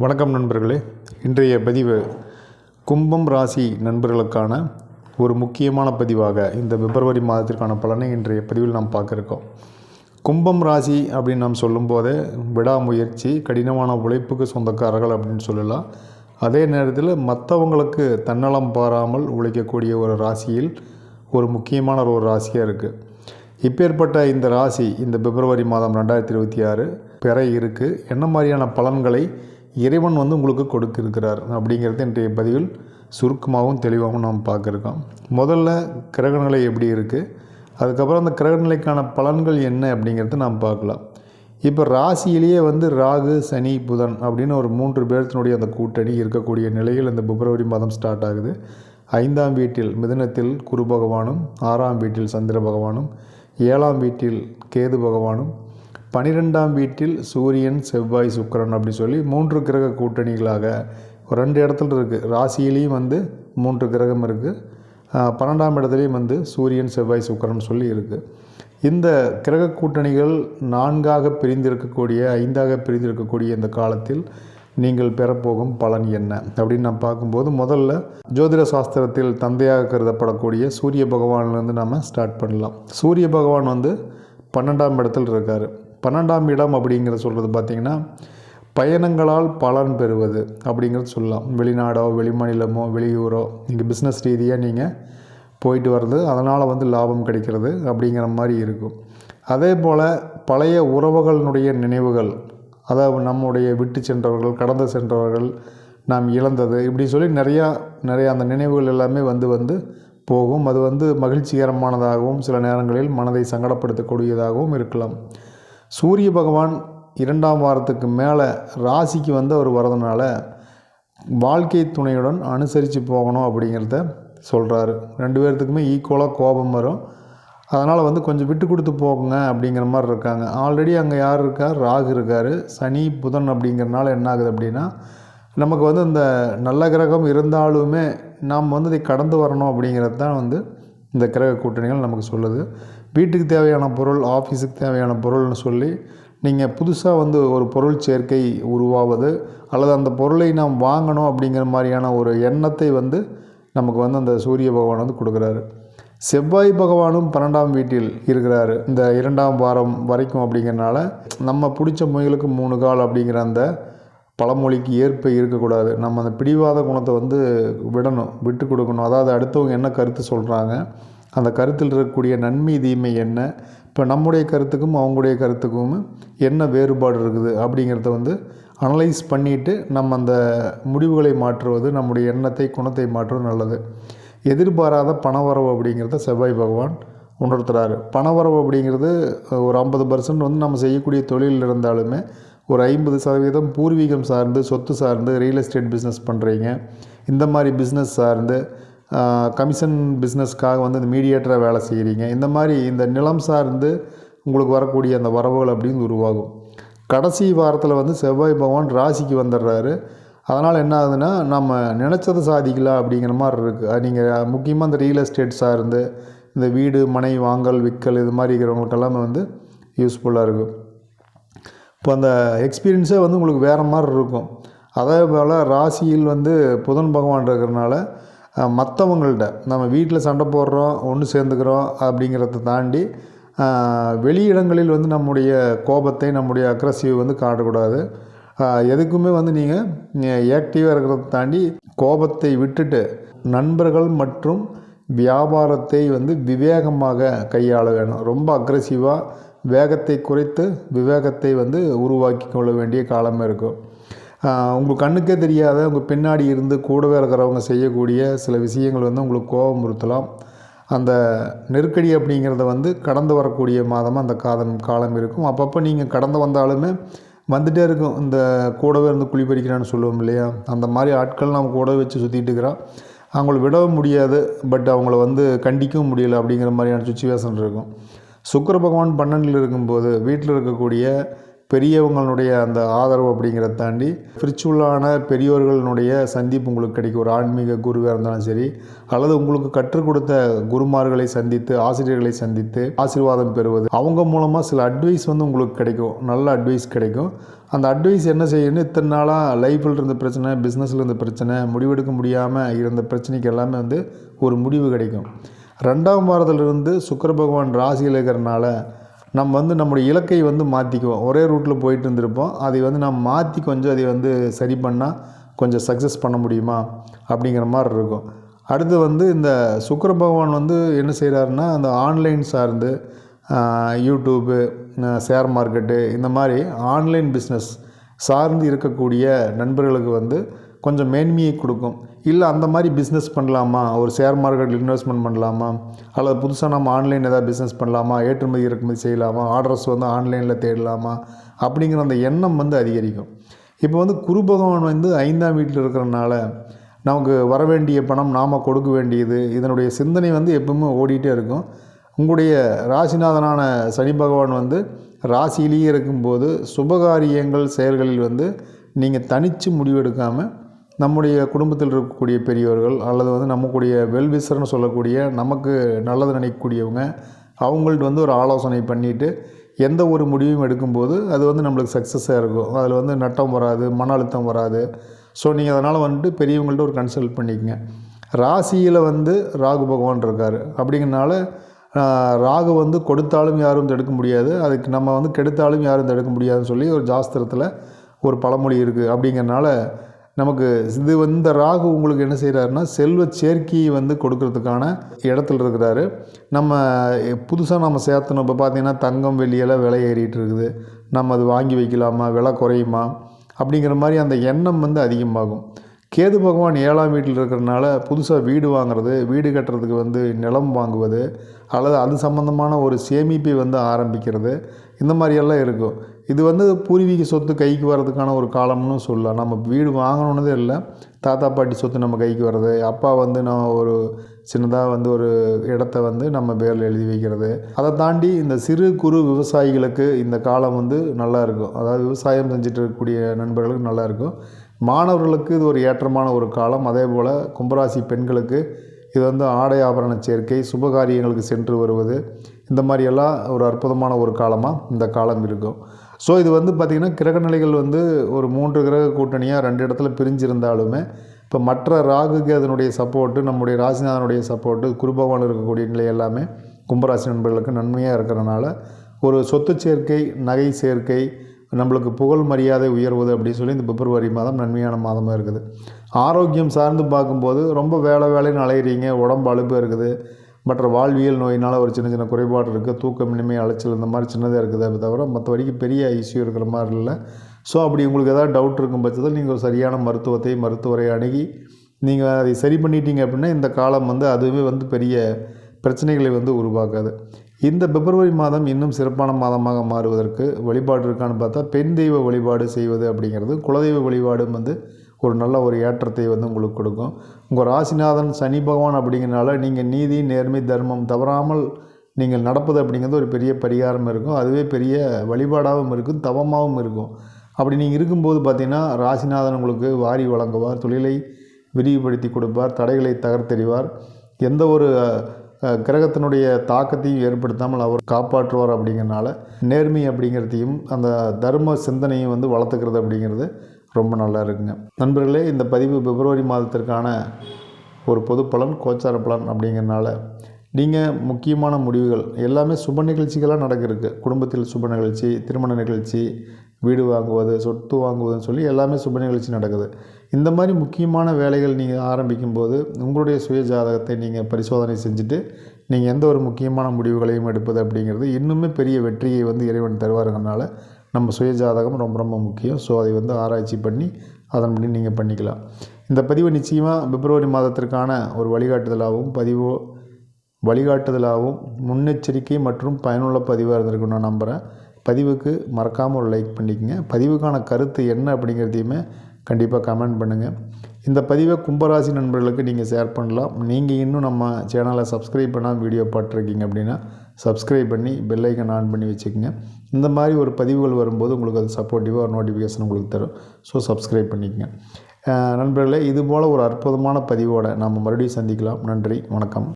வணக்கம் நண்பர்களே. இன்றைய பதிவு கும்பம் ராசி நண்பர்களுக்கான ஒரு முக்கியமான பதிவாக இந்த பிப்ரவரி மாதத்திற்கான பலனை இன்றைய பதிவில் நாம் பார்க்க இருக்கோம் கும்பம் ராசி அப்படின்னு நாம் சொல்லும்போதே விடாமுயற்சி கடினமான உழைப்புக்கு சொந்தக்காரர்கள் அப்படின்னு சொல்லலாம். அதே நேரத்தில் மற்றவங்களுக்கு தன்னலம் பாராமல் உழைக்கக்கூடிய ஒரு ராசியில் ஒரு முக்கியமான ஒரு ராசியாக இருக்குது இப்பேற்பட்ட இந்த ராசி இந்த பிப்ரவரி மாதம் ரெண்டாயிரத்தி இருபத்தி ஆறு பெற இருக்குது என்ன மாதிரியான பலன்களை இறைவன் வந்து உங்களுக்கு கொடுக்கிருக்கிறார் அப்படிங்கிறது இன்றைய பதிவில் சுருக்கமாகவும் தெளிவாகவும் நாம் பார்க்குறோம். முதல்ல கிரகநிலை எப்படி இருக்குது அதுக்கப்புறம் அந்த கிரகநிலைக்கான பலன்கள் என்ன அப்படிங்கிறத நாம் பார்க்கலாம். இப்போ ராசியிலேயே வந்து ராகு சனி புதன் அப்படின்னு ஒரு மூன்று பேர்த்தினுடைய அந்த கூட்டணி இருக்கக்கூடிய நிலையில் இந்த பிப்ரவரி மாதம் ஸ்டார்ட் ஆகுது. ஐந்தாம் வீட்டில் மிதனத்தில் குரு பகவானும் ஆறாம் வீட்டில் சந்திர பகவானும் ஏழாம் வீட்டில் கேது பகவானும் பனிரெண்டாம் வீட்டில் சூரியன் செவ்வாய் சுக்கிரன் அப்படி சொல்லி மூன்று கிரக கூட்டணிகளாக ஒரு ரெண்டு இடத்துல இருக்குது ராசியிலையும் வந்து மூன்று கிரகம் இருக்குது பன்னெண்டாம் இடத்துலையும் வந்து சூரியன் செவ்வாய் சுக்கரன் சொல்லி இருக்குது இந்த கிரக கூட்டணிகள் நான்காக பிரிந்திருக்கக்கூடிய ஐந்தாக பிரிந்திருக்கக்கூடிய இந்த காலத்தில் நீங்கள் பெறப்போகும் பலன் என்ன அப்படின்னு நான் பார்க்கும்போது முதல்ல ஜோதிட சாஸ்திரத்தில் தந்தையாக கருதப்படக்கூடிய சூரிய பகவான்லேருந்து நம்ம ஸ்டார்ட் பண்ணலாம். சூரிய பகவான் வந்து பன்னெண்டாம் இடத்தில் இருக்கார். பன்னெண்டாம் இடம் அப்படிங்கிறத சொல்கிறது பார்த்திங்கன்னா பயணங்களால் பலன் பெறுவது அப்படிங்கிறது சொல்லலாம். வெளிநாடோ வெளிமாநிலமோ வெளியூரோ நீங்கள் பிஸ்னஸ் ரீதியாக நீங்கள் போயிட்டு வர்றது அதனால் வந்து லாபம் கிடைக்கிறது அப்படிங்கிற மாதிரி இருக்கும். அதே போல் பழைய உறவுகளினுடைய நினைவுகள் அதாவது நம்முடைய விட்டு சென்றவர்கள் கடந்து சென்றவர்கள் நாம் இழந்தது இப்படி சொல்லி நிறையா நிறையா அந்த நினைவுகள் எல்லாமே வந்து வந்து போகும். அது வந்து மகிழ்ச்சிகரமானதாகவும் சில நேரங்களில் மனதை சங்கடப்படுத்தக்கூடியதாகவும் இருக்கலாம். சூரிய பகவான் இரண்டாம் வாரத்துக்கு மேலே ராசிக்கு வந்து அவர் வரதுனால வாழ்க்கை துணையுடன் அனுசரித்து போகணும் அப்படிங்கிறத சொல்கிறாரு ரெண்டு பேர்த்துக்குமே ஈக்குவலாக கோபம் வரும். அதனால் வந்து கொஞ்சம் விட்டு கொடுத்து போகுங்க அப்படிங்கிற மாதிரி இருக்காங்க. ஆல்ரெடி அங்கே யார் இருக்கார் ராகு இருக்கார். சனி புதன் அப்படிங்கிறனால என்ன ஆகுது அப்படின்னா நமக்கு வந்து இந்த நல்ல கிரகம் இருந்தாலுமே நாம் வந்து இதை கடந்து வரணும் அப்படிங்கிறது தான் வந்து இந்த கிரக கூட்டணிகள் நமக்கு சொல்லுது. வீட்டுக்கு தேவையான பொருள் ஆஃபீஸுக்கு தேவையான பொருள்னு சொல்லி நீங்கள் புதுசாக வந்து ஒரு பொருள் சேர்க்கை உருவாவது அல்லது அந்த பொருளை நாம் வாங்கணும் அப்படிங்கிற மாதிரியான ஒரு எண்ணத்தை வந்து நமக்கு வந்து அந்த சூரிய பகவான் வந்து கொடுக்குறாரு. செவ்வாய் பகவானும் பன்னெண்டாம் வீட்டில் இருக்கிறாரு. இந்த இரண்டாம் வாரம் வரைக்கும் அப்படிங்கிறனால நம்ம பிடிச்ச முயலுக்கு மூணு கால் அப்படிங்கிற அந்த பழமொழிக்கு ஏற்ப இருக்கக்கூடாது. நம்ம அந்த பிடிவாத குணத்தை வந்து விடணும் விட்டு கொடுக்கணும். அதாவது அடுத்தவங்க என்ன கருத்து சொல்கிறாங்க அந்த கருத்தில் இருக்கக்கூடிய நன்மை தீமை என்ன? இப்போ நம்முடைய கருத்துக்கும் அவங்களுடைய கருத்துக்கும் என்ன வேறுபாடு இருக்குது அப்படிங்கிறத வந்து அனலைஸ் பண்ணிவிட்டு நம்ம அந்த முடிவுகளை மாற்றுவது நம்முடைய எண்ணத்தை குணத்தை மாற்றுவது நல்லது. எதிர்பாராத பணவரவு அப்படிங்கிறத செவ்வாய் பகவான் உணர்த்துறாரு. பணவரவு அப்படிங்கிறது ஒரு ஐம்பது பர்சன்ட் வந்து நம்ம செய்யக்கூடிய தொழிலில் இருந்தாலுமே ஒரு ஐம்பது சதவீதம் பூர்வீகம் சார்ந்து சொத்து சார்ந்து ரியல் எஸ்டேட் பிஸ்னஸ் பண்ணுறீங்க இந்த மாதிரி பிஸ்னஸ் சார்ந்து கமிஷன் பிஸ்னஸ்க்காக வந்து இந்த மீடியேட்டராக வேலை செய்கிறீங்க இந்த மாதிரி இந்த நிலம் சார்ந்து உங்களுக்கு வரக்கூடிய அந்த வரவுகள் அப்படின்னு உருவாகும். கடைசி வாரத்தில் வந்து செவ்வாய் பகவான் ராசிக்கு வந்துடுறாரு. அதனால் என்ன ஆகுதுன்னா நம்ம நினச்சதை சாதிக்கலாம் அப்படிங்கிற மாதிரி இருக்குது நீங்கள் முக்கியமாக இந்த ரியல் எஸ்டேட் சார்ந்து இந்த வீடு மனை வாங்கல் விற்கல் இது மாதிரி இருக்கிறவங்களுக்கெல்லாம் வந்து யூஸ்ஃபுல்லாக இருக்கும். இப்போ அந்த எக்ஸ்பீரியன்ஸே வந்து உங்களுக்கு வேறு மாதிரி இருக்கும். அதே போல் ராசியில் வந்து புதன் பகவான் இருக்கிறனால மற்றவங்கள்ட்ட நம்ம வீட்டில் சண்டை போடுறோம் ஒன்று சேர்ந்துக்கிறோம் அப்படிங்கிறத தாண்டி வெளியிடங்களில் வந்து நம்முடைய கோபத்தை நம்முடைய அக்ரஸிவ் வந்து காட்டக்கூடாது. எதுக்குமே வந்து நீங்கள் ஆக்டிவாக இருக்கிறத தாண்டி கோபத்தை விட்டுட்டு நண்பர்கள் மற்றும் வியாபாரத்தை வந்து விவேகமாக கையாள வேணும். ரொம்ப அக்ரஸிவாக வேகத்தை குறைத்து விவேகத்தை வந்து உருவாக்கி கொள்ள வேண்டிய காலம் இருக்கும். உங்கள் கண்ணுக்கே தெரியாத உங்கள் பின்னாடி இருந்து கூடவே இருக்கிறவங்க செய்யக்கூடிய சில விஷயங்கள் வந்து உங்களுக்கு கோபம் உறுத்தலாம். அந்த நெருக்கடி அப்படிங்கிறத வந்து கடந்து வரக்கூடிய மாதமாக அந்த காலம் காலம் இருக்கும். அப்பப்போ நீங்கள் கடந்து வந்தாலுமே வந்துகிட்டே இருக்கும். இந்த கூடவே இருந்து குழி பறிக்கிறான்னு சொல்லுவோம் இல்லையா? அந்த மாதிரி ஆட்கள் நம்ம கூட வச்சு சுற்றிட்டு இருக்கிறோம் அவங்கள விடவும் முடியாது பட் அவங்கள வந்து கண்டிக்கவும் முடியல அப்படிங்கிற மாதிரியான சுச்சுவேஷன் இருக்கும். சுக்கர பகவான் பன்னெண்டில் இருக்கும்போது வீட்டில் இருக்கக்கூடிய பெரியவங்களுடைய அந்த ஆதரவு அப்படிங்கிறத தாண்டி ஸ்பிரிச்சுவலான பெரியோர்களுடைய சந்திப்பு உங்களுக்கு கிடைக்கும். ஒரு ஆன்மீக குருவாக இருந்தாலும் சரி அல்லது உங்களுக்கு கற்றுக் கொடுத்த குருமார்களை சந்தித்து ஆசிரியர்களை சந்தித்து ஆசீர்வாதம் பெறுவது. அவங்க மூலமாக சில அட்வைஸ் வந்து உங்களுக்கு கிடைக்கும். நல்ல அட்வைஸ் கிடைக்கும். அந்த அட்வைஸ் என்ன செய்யணும் இத்தனை நாளாக லைஃப்பில் இருந்த பிரச்சனை பிஸ்னஸில் இருந்த பிரச்சனை முடிவெடுக்க முடியாமல் இருந்த பிரச்சனைக்கு எல்லாமே வந்து ஒரு முடிவு கிடைக்கும். ரெண்டாம் வாரத்திலிருந்து சுக்கர பகவான் ராசியில் இருக்கிறனால நம்ம வந்து நம்முடைய இலக்கை வந்து மாற்றிக்குவோம் ஒரே ரூட்டில் போயிட்டு இருந்திருப்போம். அதை வந்து நம்ம மாற்றி கொஞ்சம் அதை வந்து சரி பண்ணால் கொஞ்சம் சக்ஸஸ் பண்ண முடியுமா? அப்படிங்கிற மாதிரி இருக்கும். அடுத்து வந்து இந்த சுக்கர பகவான் வந்து என்ன செய்கிறாருன்னா அந்த ஆன்லைன் சார்ந்து யூடியூப்பு ஷேர் மார்க்கெட்டு இந்த மாதிரி ஆன்லைன் பிஸ்னஸ் சார்ந்து இருக்கக்கூடிய நண்பர்களுக்கு வந்து கொஞ்சம் மேன்மையை கொடுக்கும். இல்லை அந்த மாதிரி பிஸ்னஸ் பண்ணலாமா? ஒரு ஷேர் மார்க்கெட்டில் இன்வெஸ்ட்மெண்ட் பண்ணலாமா? அல்லது புதுசாக நம்ம ஆன்லைன் ஏதாவது பிஸ்னஸ் பண்ணலாமா? ஏற்றுமதி இறக்குமதி செய்யலாமா? ஆர்டர்ஸ் வந்து ஆன்லைனில் தேடலாமா? அப்படிங்கிற அந்த எண்ணம் வந்து அதிகரிக்கும். இப்போ வந்து குரு பகவான் வந்து ஐந்தாம் வீட்டில் இருக்கிறனால நமக்கு வர வேண்டிய பணம் நாம் கொடுக்க வேண்டியது இதனுடைய சிந்தனை வந்து எப்பவுமே ஓடிட்டே இருக்கும். உங்களுடைய ராசிநாதனான சனி பகவான் வந்து ராசியிலேயே இருக்கும்போது சுபகாரியங்கள் செயல்களில் வந்து நீங்கள் தனித்து முடிவெடுக்காமல் நம்முடைய குடும்பத்தில் இருக்கக்கூடிய பெரியவர்கள் அல்லது வந்து நம்மக்கூடிய வெல்விசர்னு சொல்லக்கூடிய நமக்கு நல்லது நினைக்கக்கூடியவங்க அவங்கள்ட்ட வந்து ஒரு ஆலோசனை பண்ணிவிட்டு எந்த ஒரு முடிவும் எடுக்கும்போது அது வந்து நம்மளுக்கு சக்ஸஸாக இருக்கும். அதில் வந்து நட்டம் வராது மன அழுத்தம் வராது. ஸோ நீங்கள் அதனால் வந்துட்டு பெரியவங்கள்ட்ட ஒரு கன்சல்ட் பண்ணிக்கங்க. ராசியில் வந்து ராகு பகவான் இருக்கார். அப்படிங்கிறனால ராகு வந்து கொடுத்தாலும் யாரும் தடுக்க முடியாது. அதுக்கு நம்ம வந்து கெடுத்தாலும் யாரும் தடுக்க முடியாதுன்னு சொல்லி ஒரு ஜாஸ்திரத்தில் ஒரு பழமொழி இருக்குது அப்படிங்கிறனால நமக்கு இது இந்த ராகு உங்களுக்கு என்ன செய்கிறாருன்னா செல்வ சேர்க்கையை வந்து கொடுக்கறதுக்கான இடத்துல இருக்கிறாரு. நம்ம புதுசாக நம்ம சேர்த்தணும். இப்போ பார்த்திங்கன்னா தங்கம் வெள்ளியெல்லாம் விலை ஏறிட்டு இருக்குது. நம்ம அது வாங்கி வைக்கலாமா? விலை குறையுமா? அப்படிங்கிற மாதிரி அந்த எண்ணம் வந்து அதிகமாகும். கேது பகவான் ஏழாம் வீட்டில் இருக்கிறனால புதுசாக வீடு வாங்குறது வீடு கட்டுறதுக்கு வந்து நிலம் வாங்குவது அல்லது அது சம்மந்தமான ஒரு சேமிப்பை வந்து ஆரம்பிக்கிறது இந்த மாதிரியெல்லாம் இருக்கும். இது வந்து பூர்வீக சொத்து கைக்கு வர்றதுக்கான ஒரு காலம்னு சொல்லலாம். நம்ம வீடு வாங்கணுன்னதே இல்லை. தாத்தா பாட்டி சொத்து நம்ம கைக்கு வர்றது அப்பா வந்து நான் ஒரு சின்னதாக வந்து ஒரு இடத்த வந்து நம்ம பேரில் எழுதி வைக்கிறது. அதை தாண்டி இந்த சிறு குறு விவசாயிகளுக்கு இந்த காலம் வந்து நல்லா இருக்கும். அதாவது விவசாயம் செஞ்சுட்டு இருக்கக்கூடிய நண்பர்களுக்கு நல்லா இருக்கும். மாணவர்களுக்கு இது ஒரு ஏற்றமான ஒரு காலம். அதே போல் கும்பராசி பெண்களுக்கு இது வந்து ஆடை ஆபரண சேர்க்கை சுபகாரியங்களுக்கு சென்று வருவது இந்த மாதிரியெல்லாம் ஒரு அற்புதமான ஒரு காலமாக இந்த காலம் இருக்கும். ஸோ இது வந்து பார்த்திங்கன்னா கிரகநிலைகள் வந்து ஒரு மூன்று கிரக கூட்டணியாக ரெண்டு இடத்துல பிரிஞ்சிருந்தாலுமே இப்போ மற்ற ராகுக்கு அதனுடைய சப்போர்ட்டு நம்முடைய ராசிநாதனுடைய சப்போர்ட்டு குருபகவான் இருக்கக்கூடிய நிலை எல்லாமே கும்பராசி நண்பர்களுக்கு நன்மையாக இருக்கிறனால ஒரு சொத்து சேர்க்கை நகை சேர்க்கை நம்மளுக்கு புகழ் மரியாதை உயர்வது அப்படின்னு சொல்லி இந்த பிப்ரவரி மாதம் நன்மையான மாதமாக இருக்குது. ஆரோக்கியம் சார்ந்து பார்க்கும்போது ரொம்ப வேலை வேலைன்னு அலையிறீங்க உடம்பு அழுப்பு இருக்குது. மற்ற வாழ்வியல் நோயினால் ஒரு சின்ன சின்ன குறைபாடு இருக்குது தூக்கமின்மை அலைச்சல் இந்த மாதிரி சின்னதாக இருக்குது தவிர தவிர மற்றபடிக்கு பெரிய இஷ்யூ இருக்கிற மாதிரி இல்லை. ஸோ அப்படி உங்களுக்கு எதாவது டவுட் இருக்கும் பட்சத்தில் நீங்கள் ஒரு சரியான மருத்துவத்தை மருத்துவரை அணுகி நீங்கள் அதை சரி பண்ணிட்டீங்க அப்படின்னா இந்த காலம் வந்து அதுவே வந்து பெரிய பிரச்சனைகளை வந்து உருவாக்காது. இந்த பிப்ரவரி மாதம் இன்னும் சிறப்பான மாதமாக மாறுவதற்கு வழிபாடு இருக்கான்னு பார்த்தா பெண் தெய்வ வழிபாடு செய்வது அப்படிங்கிறது குலதெய்வ வழிபாடும் வந்து ஒரு நல்ல ஒரு ஏற்றத்தை வந்து உங்களுக்கு கொடுக்கும். உங்கள் ராசிநாதன் சனி பகவான் அப்படிங்கிறனால நீங்கள் நீதி நேர்மை தர்மம் தவறாமல் நீங்கள் நடப்பது அப்படிங்கிறது ஒரு பெரிய பரிகாரம் இருக்கும். அதுவே பெரிய வழிபாடாகவும் இருக்கும் தவமாகவும் இருக்கும். அப்படி நீங்கள் இருக்கும்போது பார்த்திங்கன்னா ராசிநாதன் உங்களுக்கு வாரி வழங்குவார் தொழிலை விரிவுபடுத்தி கொடுப்பார் தடைகளை தகர்த்தெறிவார். எந்த ஒரு கிரகத்தினுடைய தாக்கத்தையும் ஏற்படுத்தாமல் அவர் காப்பாற்றுவார் அப்படிங்கிறனால நேர்மை அப்படிங்கிறதையும் அந்த தர்ம சிந்தனையும் வந்து வளர்த்துக்கிறது அப்படிங்கிறது ரொம்ப நல்லா இருக்குங்க. நண்பர்களே இந்த பதிவு பிப்ரவரி மாதத்திற்கான ஒரு பொது பலன் கோச்சார பலன் அப்படிங்கிறனால நீங்கள் முக்கியமான முடிவுகள் எல்லாமே சுப நிகழ்ச்சிகளாக நடக்கிறதுக்கு குடும்பத்தில் சுப நிகழ்ச்சி திருமண நிகழ்ச்சி வீடு வாங்குவது சொத்து வாங்குவதுன்னு சொல்லி எல்லாமே சுப நிகழ்ச்சி நடக்குது. இந்த மாதிரி முக்கியமான வேலைகள் நீங்கள் ஆரம்பிக்கும் போது உங்களுடைய சுய ஜாதகத்தை நீங்கள் பரிசோதனை செஞ்சுட்டு நீங்கள் எந்த ஒரு முக்கியமான முடிவுகளையும் எடுப்பது அப்படிங்கிறது இன்னுமே பெரிய வெற்றியை வந்து இறைவன் தருவாருங்கிறனால நம்ம சுய ஜாதகம் ரொம்ப ரொம்ப முக்கியம். ஸோ அதை வந்து ஆராய்ச்சி பண்ணி அதன்படி நீங்கள் பண்ணிக்கலாம். இந்த பதிவு நிச்சயமாக பிப்ரவரி மாதத்திற்கான ஒரு வழிகாட்டுதலாகவும் பதிவோ வழிகாட்டுதலாகவும் முன்னெச்சரிக்கை மற்றும் பயனுள்ள பதிவாக இருந்திருக்கும் நான் நம்புகிறேன் பதிவுக்கு மறக்காமல் ஒரு லைக் பண்ணிக்கங்க. பதிவுக்கான கருத்து என்ன அப்படிங்கிறதையுமே கண்டிப்பாக கமெண்ட் பண்ணுங்கள் இந்த பதிவை கும்பராசி நண்பர்களுக்கு நீங்கள் ஷேர் பண்ணலாம். நீங்கள் இன்னும் நம்ம சேனலை சப்ஸ்கிரைப் பண்ணால் வீடியோ பார்த்துருக்கீங்க அப்படின்னா சப்ஸ்கிரைப் பண்ணி பெல்லைக்கன் ஆன் பண்ணி வச்சுக்கோங்க. இந்த மாதிரி ஒரு பதிவுகள் வரும்போது உங்களுக்கு அது சப்போர்ட்டிவாக ஒரு நோட்டிஃபிகேஷன் உங்களுக்கு தரும். ஸோ சப்ஸ்கிரைப் பண்ணிக்கங்க. நண்பர்களே இதுபோல் ஒரு அற்புதமான பதிவோடு நம்ம மறுபடியும் சந்திக்கலாம். நன்றி வணக்கம்.